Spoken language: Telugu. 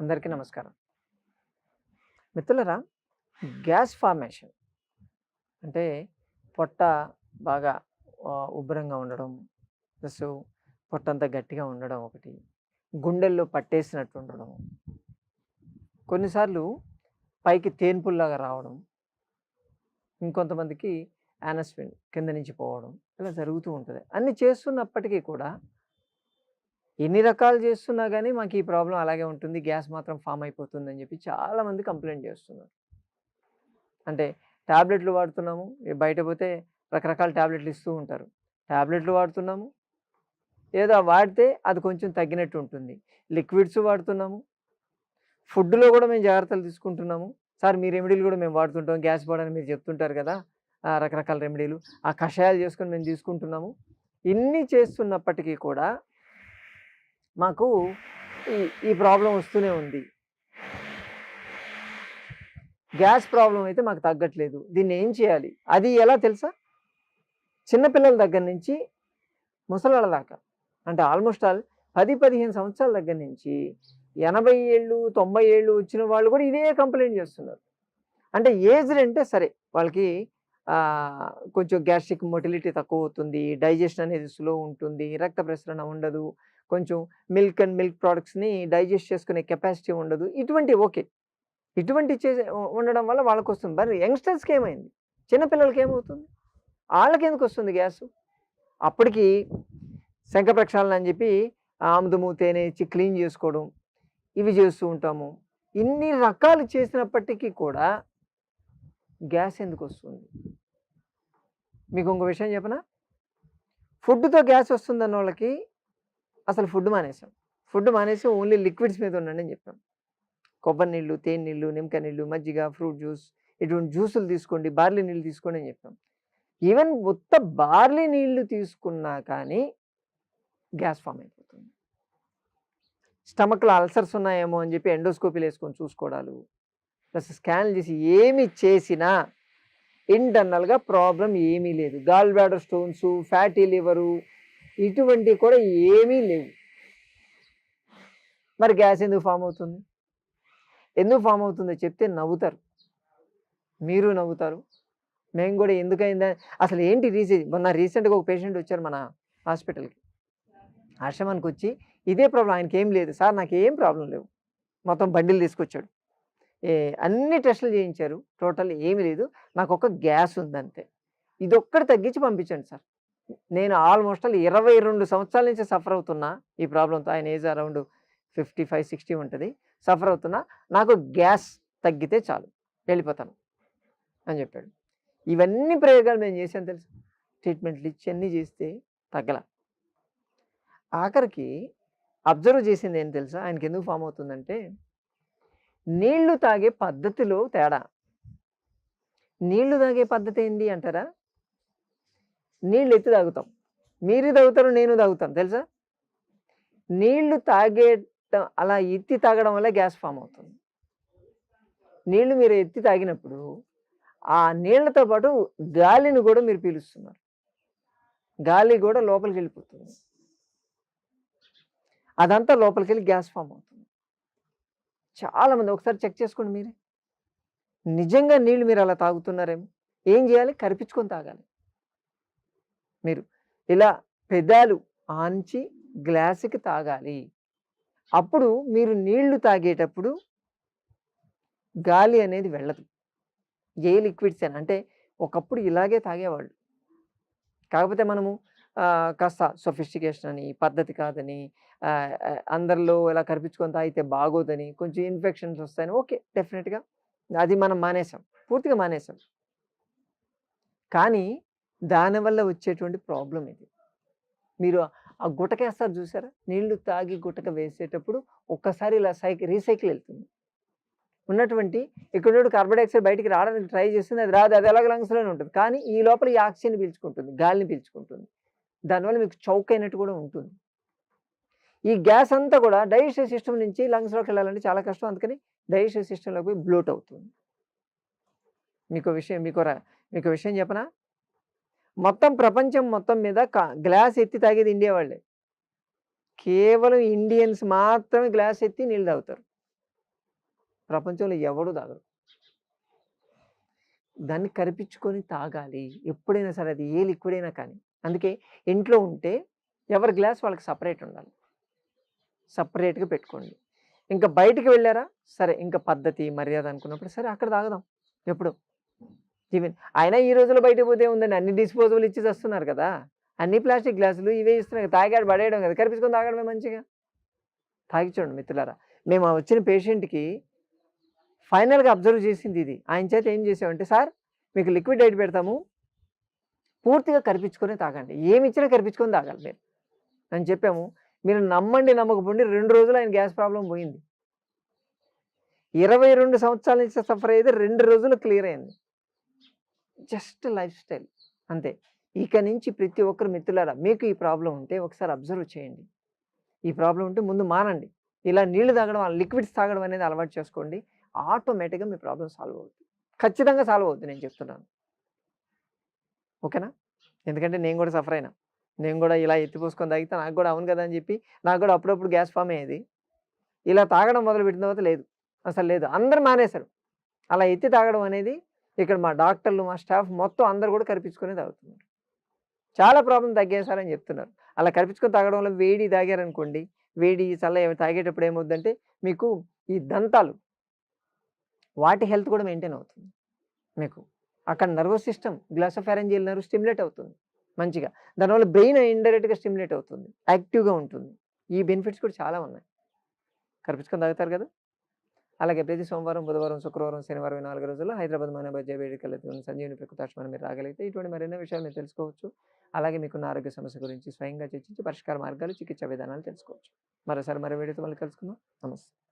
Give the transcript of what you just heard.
అందరికీ నమస్కారం. మిత్రులరా గ్యాస్ ఫార్మేషన్ అంటే పొట్ట బాగా ఉబ్బరంగా ఉండడం ప్లస్ పొట్ట అంతా గట్టిగా ఉండడం ఒకటి గుండెల్లో పట్టేసినట్టు ఉండడం కొన్నిసార్లు పైకి తేన్పుల్లాగా రావడం ఇంకొంతమందికి యానస్విన్ కింద నుంచి పోవడం ఇలా జరుగుతూ ఉంటుంది. అన్ని చేస్తున్నప్పటికీ కూడా ఎన్ని రకాలు చేస్తున్నా కానీ మాకు ఈ ప్రాబ్లం అలాగే ఉంటుంది. గ్యాస్ మాత్రం ఫామ్ అయిపోతుంది అని చెప్పి చాలామంది కంప్లైంట్ చేస్తున్నారు. అంటే ట్యాబ్లెట్లు వాడుతున్నాము. బయట పోతే రకరకాల ట్యాబ్లెట్లు ఇస్తూ ఉంటారు. ట్యాబ్లెట్లు వాడుతున్నాము. ఏదో వాడితే అది కొంచెం తగ్గినట్టు ఉంటుంది. లిక్విడ్స్ వాడుతున్నాము. ఫుడ్లో కూడా మేము జాగ్రత్తలు తీసుకుంటున్నాము. సార్ మీ రెమెడీలు కూడా మేము వాడుతుంటాం. గ్యాస్ పోవడానికి మీరు చెప్తుంటారు కదా రకరకాల రెమెడీలు. ఆ కషాయాలు చేసుకొని మేము తీసుకుంటున్నాము. ఇన్ని చేస్తున్నప్పటికీ కూడా మాకు ఈ ఈ ప్రాబ్లం వస్తూనే ఉంది. గ్యాస్ ప్రాబ్లం అయితే మాకు తగ్గట్లేదు. దీన్ని ఏం చేయాలి? అది ఎలా తెలుసా? చిన్నపిల్లల దగ్గర నుంచి ముసలాళ్ళ దాకా అంటే ఆల్మోస్ట్ ఆల్ పది పదిహేను సంవత్సరాల దగ్గర నుంచి ఎనభై ఏళ్ళు తొంభై ఏళ్ళు వచ్చిన వాళ్ళు కూడా ఇదే కంప్లైంట్ చేస్తున్నారు. అంటే ఏజ్డ్ అంటే సరే వాళ్ళకి కొంచెం గ్యాస్ట్రిక్ మొటిలిటీ తక్కువ అవుతుంది డైజెషన్ అనేది స్లో ఉంటుంది రక్త ప్రసరణ ఉండదు కొంచెం మిల్క్ అండ్ మిల్క్ ప్రోడక్ట్స్ని డైజెస్ట్ చేసుకునే కెపాసిటీ ఉండదు. ఇటువంటి ఓకే. ఇటువంటి చే ఉండడం వల్ల వాళ్ళకి వస్తుంది మరి యంగ్స్టర్స్కి ఏమైంది? చిన్నపిల్లలకి ఏమవుతుంది? వాళ్ళకి ఎందుకు వస్తుంది గ్యాస్? అప్పటికి శంఖ ప్రక్షాళన అని చెప్పి ఆముదము తేనె ఇచ్చి క్లీన్ చేసుకోవడం ఇవి చేస్తూ ఉంటాము. ఇన్ని రకాలు చేసినప్పటికీ కూడా గ్యాస్ ఎందుకు వస్తుంది? మీకు ఇంకో విషయం చెప్పనా? ఫుడ్తో గ్యాస్ వస్తుంది అన్న వాళ్ళకి అసలు ఫుడ్ మానేసాం. ఫుడ్ మానేసి ఓన్లీ లిక్విడ్స్ మీద ఉండండి అని చెప్పాం. కొబ్బరి నీళ్ళు తేనె నీళ్ళు నిమ్మకాయ నీళ్ళు మజ్జిగ ఫ్రూట్ జ్యూస్ ఇటువంటి జ్యూసులు తీసుకోండి బార్లీ నీళ్ళు తీసుకోండి అని చెప్పాం. ఈవెన్ ఉత్త బార్లీ నీళ్ళు తీసుకున్నా కానీ గ్యాస్ ఫామ్ అయిపోతుంది. స్టమక్లో అల్సర్స్ ఉన్నాయేమో అని చెప్పి ఎండోస్కోపీలు వేసుకొని చూసుకోవడాలు ప్లస్ స్కాన్ చేసి ఏమి చేసినా ఇంటర్నల్గా ప్రాబ్లం ఏమీ లేదు. Gall bladder stones fatty liver ఇటువంటివి కూడా ఏమీ లేవు. మరి గ్యాస్ ఎందుకు ఫామ్ అవుతుంది? ఎందుకు ఫామ్ అవుతుందో చెప్తే నవ్వుతారు. మీరు నవ్వుతారు. మేము కూడా ఎందుకైందా? అసలు ఏంటి రీసెంట్ మొన్న రీసెంట్గా ఒక పేషెంట్ వచ్చారు మన హాస్పిటల్కి. ఆశ్రమానికి వచ్చి ఇదే ప్రాబ్లం ఆయనకి ఏం లేదు. సార్ నాకు ఏం ప్రాబ్లం లేవు. మొత్తం బండిలు తీసుకొచ్చాడు. ఏ అన్ని టెస్టులు చేయించారు. టోటల్ ఏమీ లేదు. నాకు ఒక గ్యాస్ ఉందంతే. ఇది ఒక్కటి తగ్గించి పంపించండి సార్. నేను ఆల్మోస్ట్ ఆల్ ఇరవై రెండు సంవత్సరాల నుంచి సఫర్ అవుతున్నా. ఈ ప్రాబ్లంతో ఆయన age around fifty five sixty ఉంటుంది. సఫర్ అవుతున్నా. నాకు గ్యాస్ తగ్గితే చాలు. వెళ్ళిపోతాను అని చెప్పాడు. ఇవన్నీ ప్రయోగాలు మేము చేశాను తెలుసు? ట్రీట్మెంట్లు ఇచ్చి అన్నీ చేస్తే తగ్గల. ఆఖరికి అబ్జర్వ్ చేసింది ఏం తెలుసా? ఆయనకి ఎందుకు ఫామ్ అవుతుందంటే నీళ్ళు తాగే పద్ధతిలో తేడా. నీళ్ళు తాగే పద్ధతి ఏంటి అంటారా? నీళ్ళు ఎత్తి తాగుతాం. మీరు తాగుతారు నేను తాగుతాను. తెలుసా? నీళ్ళు తాగేట అలా ఎత్తి తాగడం వల్ల గ్యాస్ ఫామ్ అవుతుంది. నీళ్ళు మీరు ఎత్తి తాగినప్పుడు ఆ నీళ్ళతో పాటు గాలిని కూడా మీరు పీలుస్తున్నారు. గాలి కూడా లోపలికి వెళ్ళిపోతుంది. అదంతా లోపలికి వెళ్ళి గ్యాస్ ఫామ్ అవుతుంది. చాలామంది ఒకసారి చెక్ చేసుకోండి మీరే. నిజంగా నీళ్ళు మీరు అలా తాగుతున్నారేమో. ఏం చేయాలి? కరిపించుకొని తాగాలి. మీరు ఇలా పెదాలు ఆంచి గ్లాసుకి తాగాలి. అప్పుడు మీరు నీళ్ళు తాగేటప్పుడు గాలి అనేది వెళ్ళదు. ఏ లిక్విడ్స్ అని అంటే ఒకప్పుడు ఇలాగే తాగేవాళ్ళు. కాకపోతే మనము కాస్త సొఫిస్టికేషన్ అని పద్ధతి కాదని అందరిలో ఇలా కరిపించుకొని తాగితే బాగోదని కొంచెం ఇన్ఫెక్షన్స్ వస్తాయని ఓకే డెఫినెట్గా అది మనం మానేసాం. పూర్తిగా మానేసాం. కానీ దానివల్ల వచ్చేటువంటి ప్రాబ్లం ఇది. మీరు ఆ గుటకేస్తారు చూసారా? నీళ్ళు తాగి గుటక వేసేటప్పుడు ఒక్కసారి ఇలా సైకిల్ రీసైకిల్ వెళ్తుంది. ఉన్నటువంటి ఇక్కడ కార్బన్ డైఆక్సైడ్ బయటికి రావడానికి ట్రై చేస్తుంది అది రాదు అది ఎలాగ లంగ్స్లోనే ఉంటుంది. కానీ ఈ లోపల ఈ ఆక్సిజన్ పీల్చుకుంటుంది గాలిని పీల్చుకుంటుంది. దానివల్ల మీకు చౌక్ అయినట్టు కూడా ఉంటుంది. ఈ గ్యాస్ అంతా కూడా డైజెస్టివ్ సిస్టమ్ నుంచి లంగ్స్లోకి వెళ్ళాలంటే చాలా కష్టం. అందుకని డైజెస్టివ్ సిస్టంలోకి పోయి బ్లోట్ అవుతుంది. మీకు విషయం మీకు రా- మీకు విషయం చెప్పనా? మొత్తం ప్రపంచం మొత్తం మీద కా- గ్లాస్ ఎత్తి తాగేది ఇండియా వాళ్ళే. కేవలం ఇండియన్స్ మాత్రమే గ్లాస్ ఎత్తి నీళ్ళు తాగుతారు. ప్రపంచంలో ఎవడు తాగరు దాన్ని కరిపించుకొని తాగాలి. ఎప్పుడైనా సరే అది ఏ లిక్విడ్ అయినా కానీ. అందుకే ఇంట్లో ఉంటే ఎవరి గ్లాస్ వాళ్ళకి సపరేట్ ఉండాలి. సపరేట్గా పెట్టుకోండి. ఇంకా బయటికి వెళ్ళారా? సరే ఇంకా పద్ధతి మర్యాద అనుకున్నప్పుడు సరే అక్కడ తాగదాం. ఎప్పుడు? జీవన్ అయినా ఈ రోజుల్లో బయట పోతే ఉందండి అన్ని డిస్పోజబుల్ ఇచ్చి వస్తున్నారు కదా. అన్ని ప్లాస్టిక్ గ్లాసులు ఇవే ఇస్తున్నారు తాగాడు పడేయడం కదా. కరిపించుకొని తాగడమే మంచిగా. తాగి చూడండి మిత్రులారా. మేము వచ్చిన పేషెంట్కి ఫైనల్గా అబ్జర్వ్ చేసింది ఇది. ఆయన చేత ఏం చేసామంటే సార్ మీకు లిక్విడ్ డైట్ పెడతాము. పూర్తిగా కరిపించుకొని తాగండి. ఏమి ఇచ్చినా కరిపించుకొని తాగాలి మీరు. అని చెప్పాము. మీరు నమ్మండి నమ్మకపోండి రెండు రోజులు ఆయన గ్యాస్ ప్రాబ్లం పోయింది. ఇరవై రెండు సంవత్సరాల నుంచి సఫర్ అయ్యేది రెండు రోజులు క్లియర్ అయింది. Just lifestyle. అంతే. ఇక నుంచి ప్రతి ఒక్కరు మిత్రులారా మీకు ఈ ప్రాబ్లం ఉంటే ఒకసారి అబ్జర్వ్ చేయండి. ఈ ప్రాబ్లం ఉంటే ముందు మానండి. ఇలా నీళ్ళు తాగడం లిక్విడ్స్ తాగడం అనేది అలవాటు చేసుకోండి. ఆటోమేటిక్గా మీ ప్రాబ్లం సాల్వ్ అవుతుంది ఖచ్చితంగా సాల్వ్ అవుతుంది నేను చెప్తున్నాను. ఓకేనా? ఎందుకంటే నేను కూడా సఫర్ అయినా. నేను కూడా ఇలా ఎత్తిపోసుకొని తాగితే నాకు కూడా అవును కదా అని చెప్పి నాకు కూడా అప్పుడప్పుడు గ్యాస్ ఫామ్ అయ్యేది. ఇలా తాగడం మొదలు పెట్టిన తర్వాత లేదు. అసలు లేదు. అందరు మానేశారు. అలా ఎత్తి తాగడం అనేది ఇక్కడ మా డాక్టర్లు మా స్టాఫ్ మొత్తం అందరు కూడా కరిపించుకొని తాగుతున్నారు. చాలా ప్రాబ్లం తగ్గేశారని చెప్తున్నారు. అలా కరిపించుకొని తాగడం వల్ల వేడి తాగారనుకోండి వేడి చల్ల తాగేటప్పుడు ఏమవుద్దంటే మీకు ఈ దంతాలు వాటి హెల్త్ కూడా మెయింటైన్ అవుతుంది. మీకు అక్కడ nervous system glossopharyngeal nerve stimulate అవుతుంది మంచిగా. దానివల్ల బ్రెయిన్ ఇండైరెక్ట్గా స్టిమ్యులేట్ అవుతుంది యాక్టివ్గా ఉంటుంది. ఈ బెనిఫిట్స్ కూడా చాలా ఉన్నాయి. కరిపించుకొని తాగుతారు కదా! అలాగే ప్రతి సోమవారం బుధవారం శుక్రవారం శనివారం ఈ నాలుగు రోజుల్లో హైదరాబాద్ మానవ వేడుకలు సంజీవని ప్రకృతాశ్మని మీరు రాగలిగితే ఇటువంటి మరెన్నో విషయాలు మీరు తెలుసుకోవచ్చు. అలాగే మీకున్న ఆరోగ్య సమస్య గురించి స్వయంగా చర్చించి పరిష్కార మార్గాలు చికిత్సా విధానాలు తెలుసుకోవచ్చు. మరోసారి మరో వేడితో మళ్ళీ కలుసుకుందాం. నమస్తే.